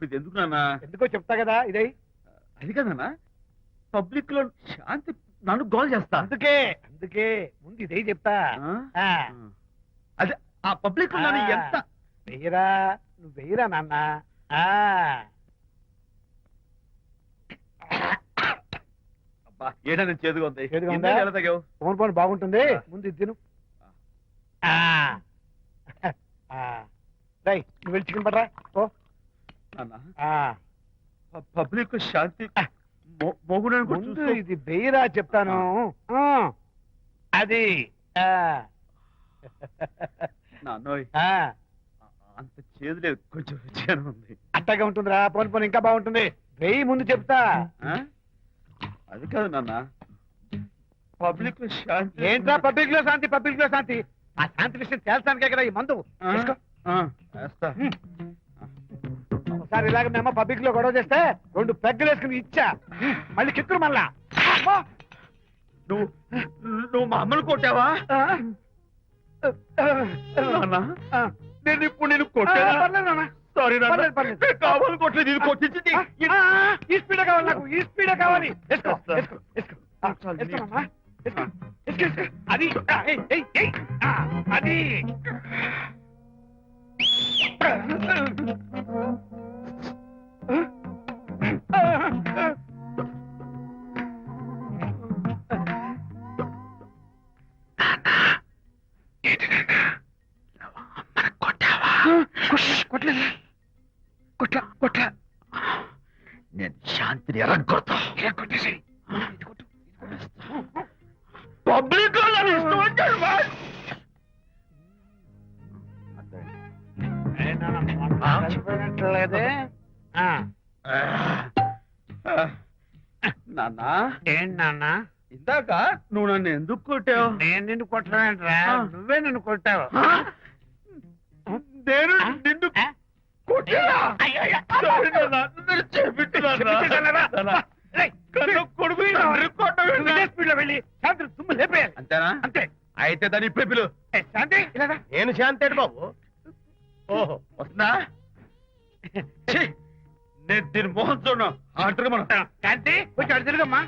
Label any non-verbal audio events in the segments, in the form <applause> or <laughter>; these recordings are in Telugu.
ఇప్పుడు ఇది ఎందుకు నాన్న? ఎందుకో చెప్తా కదా ఇదే. అది కదన్నా పబ్లిక్లో శాంతి నన్ను గోల్ చేస్తా. అందుకే అందుకే ముందు ఇదే చెప్తా. ఆ? అదే ఆ పబ్లిక్లో నన్ను. ఎంత? వెయ్యరా నువ్వు వెయ్యరా నాన్న? ఆ, అబ్బా, ఏంటో నేను చేదుగా ఉంది. చేదుగా? ఎలా తగ్గావు? ఫోన్ ఫోన్ బాగుంటుంది. ముందు ఇది తిను. ఆ, ఆ. రేయ్, నువ్వు వెళ్ళి చికెన్ పడరా ఓ పబ్లిక్ శాంతి ముందు ఇది వెయ్యరా చెప్తాను. అది. అంత చేదు లేదు. కొంచెం రుచిగానే ఉంది. అట్టగా ఉంటుందిరా. పోను పోను ఇంకా బాగుంటుంది. వెయ్యి ముందు చెప్తా. ఆ? అది కాదు నాన్న. పబ్లిక్లో శాంతి ఏంట్రా పబ్లిక్లో శాంతి? పబ్లిక్లో శాంతి? ఆ శాంతి విషయం తేల్చడానికే కదా ఈ మందు. వేస్తా. ఒకసారి ఇలాగ మేము పబ్లిక్లో గొడవ చేస్తే రెండు పెగ్గలు వేసుకుని ఇచ్చా. మళ్ళీ కిక్కురు మళ్ళా! నువ్వు నువ్వు మా అమ్మను కొట్టావా. నేను ఇప్పుడు నేను. సారీ. నేను కావాలని కొట్టలేదు ఇది కొట్టించింది. ఈ స్పీడ్ కావాలి నాకు ఈ స్పీడ్ కావాలి. వేసుకో వేస్తా. చనిపోయినట్లేదే ఆ, నాన్న? ఏంటి నాన్న? ఇందాక నువ్వు నన్ను ఎందుకు కొట్టావు? నేను నిన్ను కొట్టలేంట్రా. నువ్వే నిన్ను కొట్టావు. నేను? నిన్ను శాంతి అంతేనా? అంతే. అయితే దాని ఇప్పుడే పిలు. శాంతి. నేను శాంతేడు బాబు. ఓహో వస్తుందా? ఛీ, నేను దీని మోహన్ చూడను. ఆర్డర్ మనం శాంతి కొంచెం అటు తిరుగమ్మా.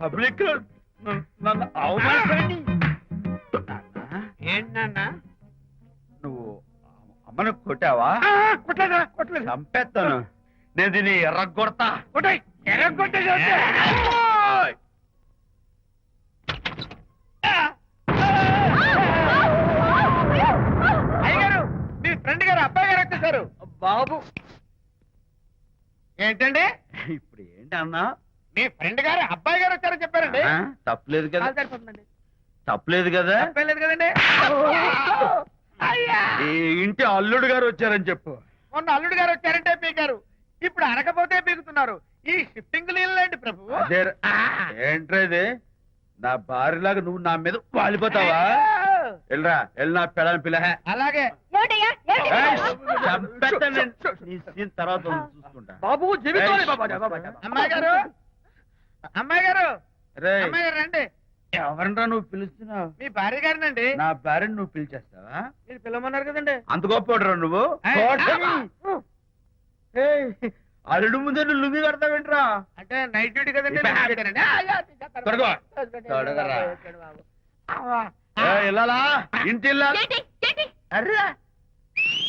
పబ్లిక్ నన్ను- అవమానిస్తారండి. ఏంటి నాన్న? నువ్వు అమ్మను కొట్టావా? ఆ, కొట్టలేదురా కొట్టలేదు చంపేస్తాను. నేను దీన్ని ఎర్రగొడతా. కొట్టాయి ఎర్ర కొట్టేసి వస్తే. ఓయ్! అయ్యగారు మీ ఫ్రెండ్ గారు అబ్బాయి గారు బాబు. ఏంటండి? ఇప్పుడు ఏంటి అన్నా? మీ ఫ్రెండ్ గారు అబ్బాయి గారు వచ్చారని చెప్పారండి. ఆ, తప్పలేదు కదా. కాలు సరిపోతుందండి. తప్పలేదు కదా. తప్పలేదు కదండి. అయ్యా! ఈ ఇంటి అల్లుడు గారు వచ్చారని చెప్పు. మొన్న అల్లుడు గారు వచ్చారంటే పీకారు. ఇప్పుడు అనకపోతే పీకుతున్నారు. ఈ షిఫ్టింగ్ లేండి ప్రభు. అదే ఏంట్రా ఇది? నా భార్యలాగా నువ్వు నా మీద వాలిపోతావా? వెళ్ళరా వెళ్ళి నా పెళ్ళని పిల్ల అలాగే. తర్వాత చూసుకుంటా. బాబు అమ్మాయి గారు? అమ్మాయి గారు? రేయ్, అమ్మాయి గారు రండి. ఎవరినరా నువ్వు పిలుస్తున్నావు? మీ భార్య గారినండి. నా భార్యను నువ్వు పిలిచేస్తావా? మీరు పిలవమన్నారు కదండి. అంత గొప్ప నువ్వు? అల్లుడు ముందే నువ్వు లుంగి కడతావేంట్రా? అంటే నైట్ డ్యూటీ కదండి ఇల్లాలా? ఇంటి? అర్రా!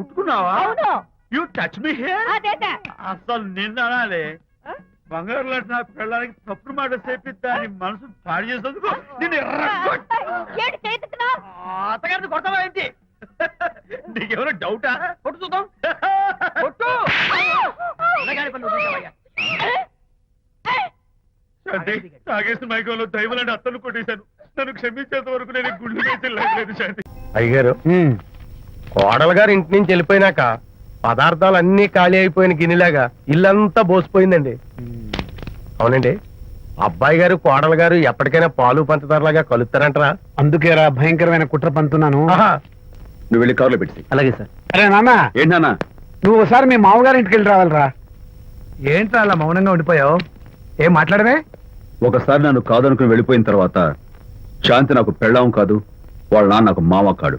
ముట్టుకున్నావా? అవును. యూ టచ్ మీ హియర్ అదేట అసలు నిన్న అనాలి బంగారు లాంటి నా పిల్లలకి తప్పుడు మాట చెప్పిద్దా అని మనసు పాడు చేసేందుకు నేను ఏంటి చేతుకున్నావు అత్తగారిని కొడతావా ఏంటి? నీకేమైనా డౌటా? కొట్టు చూద్దాం. కొట్టు! శాంతి తాగేసిన మైకంలో దైవలాంటి అత్తను కొట్టేశాను. నన్ను క్షమించేంత వరకు నేను ఈ గుళ్ళు వేసి లేదు శాంతి. అయ్యగారు. కోడలు గారు ఇంటి నుంచి వెళ్ళిపోయినాక పదార్థాలు అన్ని ఖాళీ అయిపోయిన గిన్నెలాగా ఇల్లంతా బోసిపోయిందండి. అవునండి. అబ్బాయి గారు కోడలు గారు ఎప్పటికైనా పాలు పంచదారలాగా కలుస్తారంటరా? అందుకేరా భయంకరమైన కుట్ర పంతున్నాను. నువ్వు వెళ్ళి కారులో పెట్టి అలాగే సార్. అరే నాన్న. ఏంటన్నా నువ్వు ఒకసారి మీ మామగారి ఇంటికి వెళ్ళి రావాలిరా. ఏంట్రా అలా మౌనంగా ఉండిపోయావు? ఏం మాట్లాడమే? ఒకసారి నన్ను కాదనుకుని వెళ్ళిపోయిన తర్వాత శాంతి నాకు పెళ్ళాం కాదు వాళ్ళ నాన్న నాకు మామ కాడు.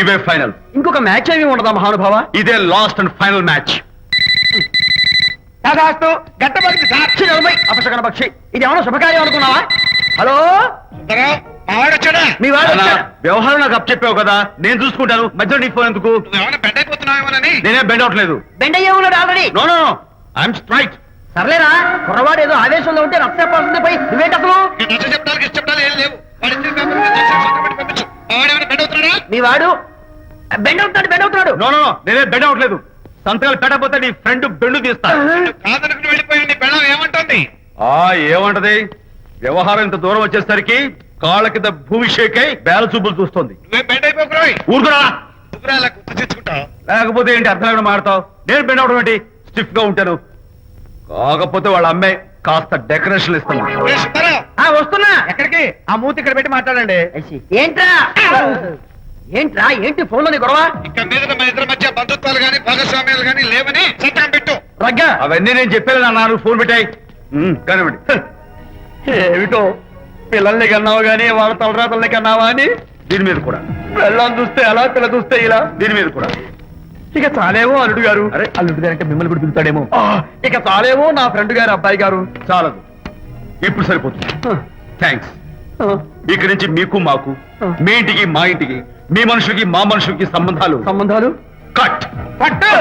ఇవే ఫైనల్. ఇంకొక మ్యాచ్ ఏమి ఉండదా మహానుభావ? ఇదే last and final match. Sir పక్షి నలభై. అపశకన పక్షి ఇది ఏమైనా శుభకార్యం అనుకున్నావా? హలో? మీ వాడు? వ్యవహారం నాకు అప్ చెప్పావు కదా నేను చూసుకుంటాను. మధ్యలో నీకు ఫోన్ ఎందుకు? ఏమైనా బెడ్ అయిపోతున్నావేమోనని నేనే బెండ్ అవట్లేదు. బెండ్ అయ్యే ఉన్నాడు already no no I'm straight సర్లేరా కుర్రవాడు ఏదో ఆవేశంలో ఉంటే రక్తపోతుంది పోయి నువ్వేంటి అసలు? నచ్చ చెప్తానికి ఇష్టపడాలి ఏం లేవు. మీ వాడు? బెండ్ అవుతున్నాడు బెండ్ అవుతున్నాడు. నో నో నో నేనే బెండ్ అవట్లేదు సంతకాలు పెట్టకపోతే నీ ఫ్రెండ్ బెండు తీస్తా. కాదనుకుని వెళ్ళిపోయింది బెళ్ళం ఏమంటుంది? ఆ ఏమంటది? వ్యవహారం ఇంత దూరం వచ్చేసరికి కాళ్ళ కింద భూమి షేక్ అయి బేల చూపులు చూస్తుంది. నువ్వే బెడ్ అయిపోకురాయి ఊరుకురా. నువ్వురా అలా గుర్తు తెచ్చుకుంటావు లేకపోతే ఏంటి అర్థం లేకుండా మాడతావు? నేను బెండ్ అవడం ఏంటి? స్టిఫ్గా ఉంటాను. కాకపోతే వాళ్ళ అమ్మాయి కాస్త డెకరేషన్ ఇస్తాను ఆ, వస్తున్నా. ఎక్కడికి? ఆ మూతి ఇక్కడ పెట్టి మాట్లాడండి. ఏంట్రా? ఏంట్రా? ఏంటి ఫోన్లోని గొడవ? ఇక మీద మన ఇద్దరి మధ్య బంధుత్వాలు గాని భాగస్వామ్యాలు గాని లేవని సంతకం పెట్టు. రగ్గా అవన్నీ నేను చెప్పాను అన్నారు ఫోన్ పెట్టాయి. కానివ్వండి. ఏమిటో? పిల్లల్ని కన్నావు గానీ వాళ్ళ తలరాతల్ని కన్నావా అని? దీని మీద కూడా. పిల్లల్ని చూస్తే అలా పిల్ల చూస్తే ఇలా? దీని మీద కూడా. ఇక చాలేమో అల్లుడు గారు. అరే. అల్లుడు గారు అంటే మిమ్మల్ని కూడా పిలుతాడేమో ఇక చాలేమో నా ఫ్రెండ్ గారు అబ్బాయి గారు. చాలదు. ఇప్పుడు సరిపోతుంది. థ్యాంక్స్ ఇక్కడి నుంచి మీకు మాకు మీ ఇంటికి మా ఇంటికి మీ మనుషులకి మా మనుషులకి సంబంధాలు. సంబంధాలు? కట్ పట్టు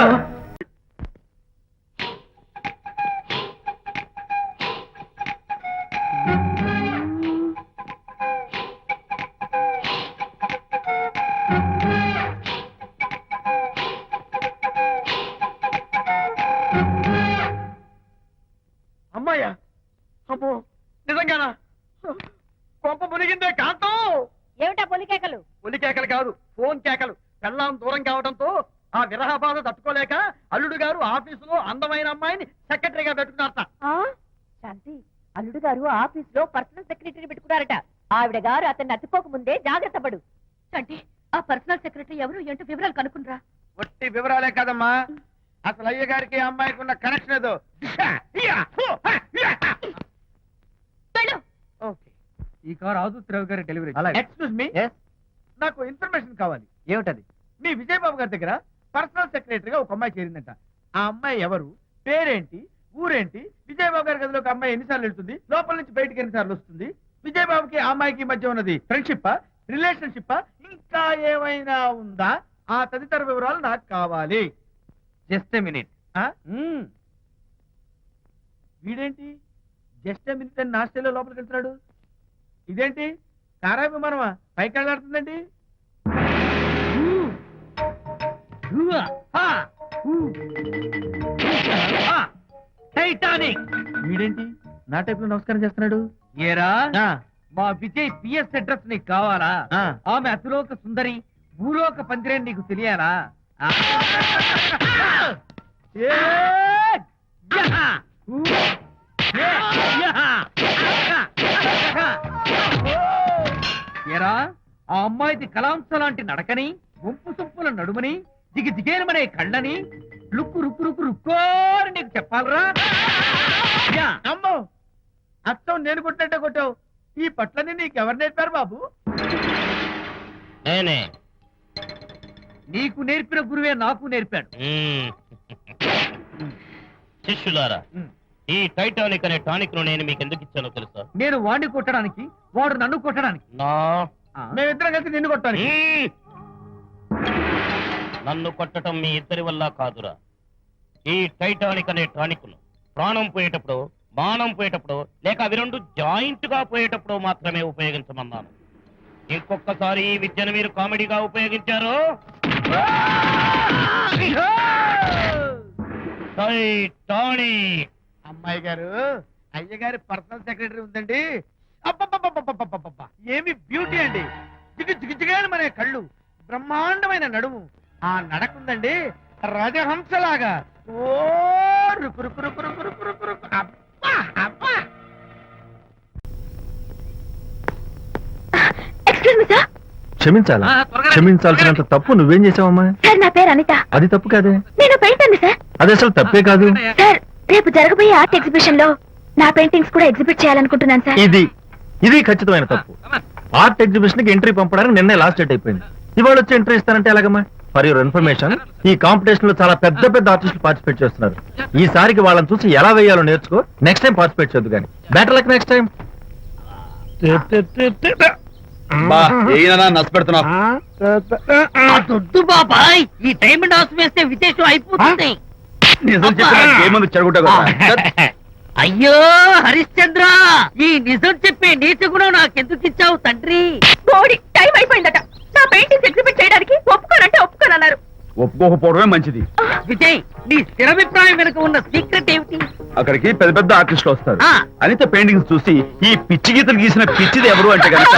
పర్సనల్ సెక్రటరీ పెట్టుకున్నారట. ఆవిడ గారు అతన్ని అతుక్కోక ముందే జాగ్రత్త పడు. శాంతి ఆ పర్సనల్ సెక్రటరీ ఎవరు? ఏంటో వివరాలు కనుక్కుండ్రా. వట్టి వివరాలే కదమ్మా. అసలు అయ్య గారికి అమ్మాయికి ఉన్న కనెక్షన్ ఏదో ఈ కార్ ఆదుత్రావు గారి డెలివరీ ఎక్స్క్యూజ్ మీ నాకు ఇన్ఫర్మేషన్ కావాలి. ఏమిటది? మీ విజయబాబు గారి దగ్గర పర్సనల్ సెక్రటరీగా ఒక అమ్మాయి చేరిందంట. ఆ అమ్మాయి ఎవరు? పేరేంటి? ఊరేంటి? విజయబాబు గారి గదిలోకి అమ్మాయి ఎన్నిసార్లు వెళ్తుంది? లోపల నుంచి బయటికి ఎన్నిసార్లు వస్తుంది? విజయబాబుకి ఆ అమ్మాయికి మధ్య ఉన్నది ఫ్రెండ్షిప్ రిలేషన్షిప్ ఇంకా ఏమైనా ఉందా? ఆ తదితర వివరాలు నాకు కావాలి. జస్ట్ మినిట్ ఆ? వీడేంటి? జస్ట్ మినిట్ అని నాస్టేలో లోపలికి వెళ్తున్నాడు. ఇదేంటి? కారా విమానమా పైకి వెళ్ళాడుతుందండి. టైటానిక్ వీడేంటి? నా టైప్లో నమస్కారం చేస్తున్నాడు? ఏరా? మా విజయ్ పిఎస్ అడ్రస్ నీకు కావాలా. ఆమె అతిలోక సుందరి భూలోక పందిరేని నీకు తెలియాలా! ఏరా? ఆ అమ్మాయిది కలాంస లాంటి నడకని వంపు సొంపుల నడుమని దిగి దిగేనమనే కళ్ళని లుక్కు రుక్కు రుక్కు రుక్కోని నీకు చెప్పాలరా! అమ్మో అత్తం నేను కొట్టినట్టే కొట్టావు ఈ పట్లని నీకెవరు నేర్పారు బాబు నేనే నీకు నేర్పిన గురువే నాకు నేర్పాడు. శిష్యులారా. ఈ టైటానిక్ అనే టానిక్ను నేను మీకు ఎందుకు ఇచ్చానో తెలుసా నేను వాడిని కొట్టడానికి వాడు నన్ను కొట్టడానికి. మేమిద్దరం కలిసి నిన్ను కొట్టాలి. నన్ను కొట్టడం మీ ఇద్దరి వల్ల కాదురా. ఈ టైటానిక్ అనే టానిక్ను ప్రాణం పోయేటప్పుడు బాణం పోయేటప్పుడు లేక అవి రెండు జాయింట్గా పోయేటప్పుడు మాత్రమే ఉపయోగించమన్నాను. ఇంకొకసారి ఈ విద్యను మీరు కామెడీగా ఉపయోగించారు? అమ్మాయి గారు అయ్యగారి పర్సనల్ సెక్రటరీ ఉందండి. ఏమి బ్యూటీ అండి. జిగి జిగి మన కళ్ళు. బ్రహ్మాండమైన నడుము. ఆ నడకుందండి రాజహంసలాగా. ఓ రుకు రుకు రుకు రుకు రుకు రుకు రుకు. అబ్బా అబ్బా. ఎక్స్క్యూజ్ మీ సార్ క్షమించాలా? ఆ, త్వరగా రండి. క్షమించాల్సినంత తప్పు నువ్వేం చేసావమ్మా సార్ నా పేరు అనిత. అది తప్పు కాదే? నేను పెయింటర్ని సార్ అది అసలు తప్పే కాదు. సార్ రేపు జరగబోయే ఆర్ట్ ఎగ్జిబిషన్లో నా పెయింటింగ్స్ కూడా ఎగ్జిబిట్ చేయాలనుకుంటున్నాను సార్ ఇది ఇది ఖచ్చితమైన తప్పు. ఆర్ట్ ఎగ్జిబిషన్కి ఎంట్రీ పంపడానికి నిన్నే లాస్ట్ డేట్ అయిపోయింది. ఇవాళ వచ్చి ఎంట్రీ ఇస్తానంటే ఎలాగమ్మా? ఫర్ యువర్ ఇన్ఫర్మేషన్ ఈ కాంపిటీషన్లో చాలా పెద్ద పెద్ద ఆర్టిస్టులు పార్టిసిపేట్ చేస్తున్నారు. ఈసారికి వాళ్ళని చూసి ఎలా వేయాలో నేర్చుకో నెక్స్ట్ టైం పార్టిసిపేట్ చేయొద్దు కానీ. బెటర్ లక్ నెక్స్ట్ టైం దొడ్డు బాబాయ్ ఈ డైమండ్ హౌస్ వేస్తే విశేషం అయిపోతుంది. అయ్యో హరిశ్చంద్ర ఈ నిజం చెప్పే నీచ గుణం నాకెందుకు ఇచ్చావు తండ్రి? బోడి టైం అయిపోయిందట. నా పెయింటింగ్స్ ఎగ్జిబిట్ చేయడానికి ఒప్పుకోనంటే ఒప్పుకోనన్నారు. ఒప్పుకోకపోవడమే మంచిది. విజయ్ నీ స్థిరాభిప్రాయం వెనుక ఉన్న సీక్రెట్ ఏమిటి? అక్కడికి పెద్ద పెద్ద ఆర్టిస్టులు వస్తారు. ఆ. అనిత పెయింటింగ్స్ చూసి ఈ పిచ్చి గీతలు గీసిన పిచ్చిది ఎవరు అంటే కనుక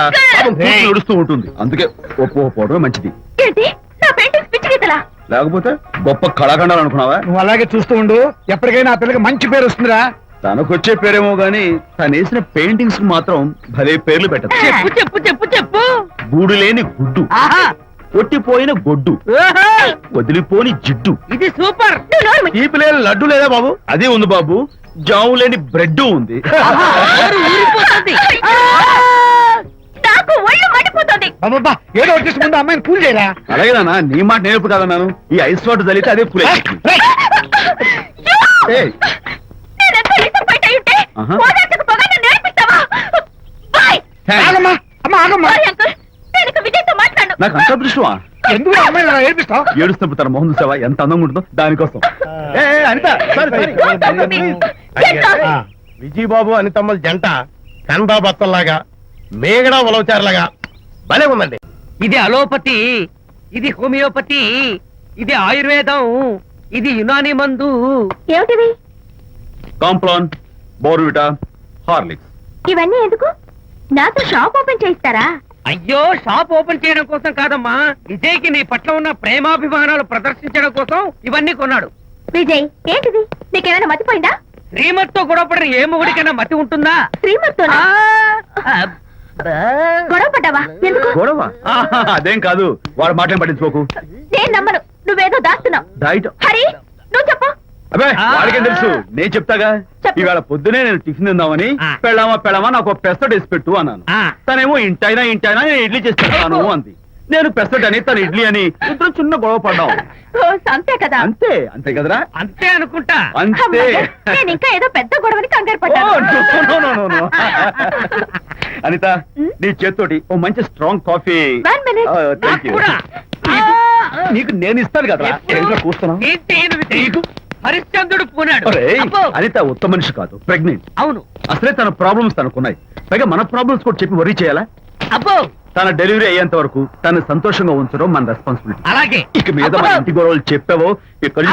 ఏడుస్తూ ఉంటుంది. అందుకే ఒప్పుకోకపోవడమే మంచిది. ఏంటి? నా పెయింటింగ్స్ పిచ్చి గీతలా? లేకపోతే గొప్ప కళాఖండాలు అనుకున్నావా? నువ్వు అలాగే చూస్తూ ఉండు. ఎప్పటికైనా ఆ పిల్లకి మంచి పేరు వస్తుందిరా. తనకొచ్చే పేరేమో గాని తను వేసిన పెయింటింగ్స్ మాత్రం భలే పేర్లు పెట్టదు. చెప్పు చెప్పు చెప్పు చెప్పు గూడు లేని గుడ్డు. ఆహా. కొట్టిపోయిన గొడ్డు. ఓహో, వదిలిపోని జిడ్డు. ఇది సూపర్. తీపి లేని లడ్డు లేదా బాబు? అదే ఉంది బాబు. జాము లేని బ్రెడ్ ఉంది. నోరు ఊరిపోతుంది. నాకు ఒళ్ళు మండిపోతుంది. బాబా ఏదో వచ్చేసి ముందు అమ్మాయిని పూజ చేయరా? అలాగే నాన్న నీ మాట నేర్పు కదన్నాను. ఈ ఐస్ వాటర్ చల్లితే అదే పులే ఏయ్, నాకు అంత దృష్టమా ఎందుకు ఆ అమ్మాయిని అలా ఏడిపిస్తావు? ఏడుస్తున్నప్పుడు తన మొహం చూసావా? ఎంత అందంగా ఉంటుందో దానికోసం. ఏ, అనిత. Get lost. విజయబాబు అనితమ్మల జంట కన్బా బత్తల్లాగా మేగడా ఉలవచారులాగా భలే ఉందండి. ఇది అలోపతి ఇది హోమియోపతి ఇది ఆయుర్వేదం ఇది యునాని మందు. ఏమిటివి కాంప్లాన్. Bournvita Horlicks. ఇవన్నీ ఎందుకు? నాతో షాప్ ఓపెన్ చేయిస్తారా? అయ్యో షాప్ ఓపెన్ చేయడం కోసం కాదమ్మా. విజయ్కి నీ పట్ల ఉన్న ప్రేమాభిమానాలు ప్రదర్శించడం కోసం ఇవన్నీ కొన్నాడు. విజయ్ ఏంటిది? నీకేమైనా మతిపోయిందా శ్రీమతితో గొడవపడిన ఏ మొగుడికైనా మతి ఉంటుందా? శ్రీమతితో ఆ, అబ్బా. గొడవ పడ్డావా? ఎందుకు? గొడవ? ఆహా, అదేం కాదు. వాడు మాటలు పట్టించుకోకు. నేను నమ్మను. నువ్వేదో దాస్తున్నావు. డైట్ హరి నువ్వు చెప్పు. అబ్బే. వాడికేం తెలుసు? నేను చెప్తాగా. ఇవాళ పొద్దునే నేను టిఫిన్ తిందామని. పెళ్ళామా పెళ్ళామా నాకు ఒక పెసరట్ వేసి పెట్టు అన్నాను. తనేమో ఇంటైనా ఇంటైనా నేను ఇడ్లీ చేసి పెడతాను అంది. నేను పెసరట్ అని తను ఇడ్లీ అని ఇద్దరు చిన్న గొడవ పడ్డాం. అంతే కదా. అంతే అంతే కదరా? అంతే అనుకుంటా. అంతే. నేను ఇంకా ఏదో పెద్ద గొడవని కంగారు పడ్డాను. <laughs> అనిత నీ చేత్తోటి ఓ మంచి స్ట్రాంగ్ కాఫీ. నాకు నేను ఇస్తాను కదా ఎప్పుడు? హరిశ్చంద్రుడు పూనాడు. ఒరేయ్, అబ్బో, అనిత ఉత్తమ మనిషి కాదు ప్రెగ్నెంట్ అవును. అసలే తన ప్రాబ్లమ్స్ తనకున్నాయి. పైగా మన ప్రాబ్లమ్స్ కూడా చెప్పి వరీ చేయాలా? అబ్బో. తన డెలివరీ అయ్యేంత వరకు తను సంతోషంగా ఉంచడం మన రెస్పాన్సిబిలిటీ అలాగే. ఇక మీద మన అబ్బో. ఇంటి గొడవలు చెప్పావో ఇక్కడ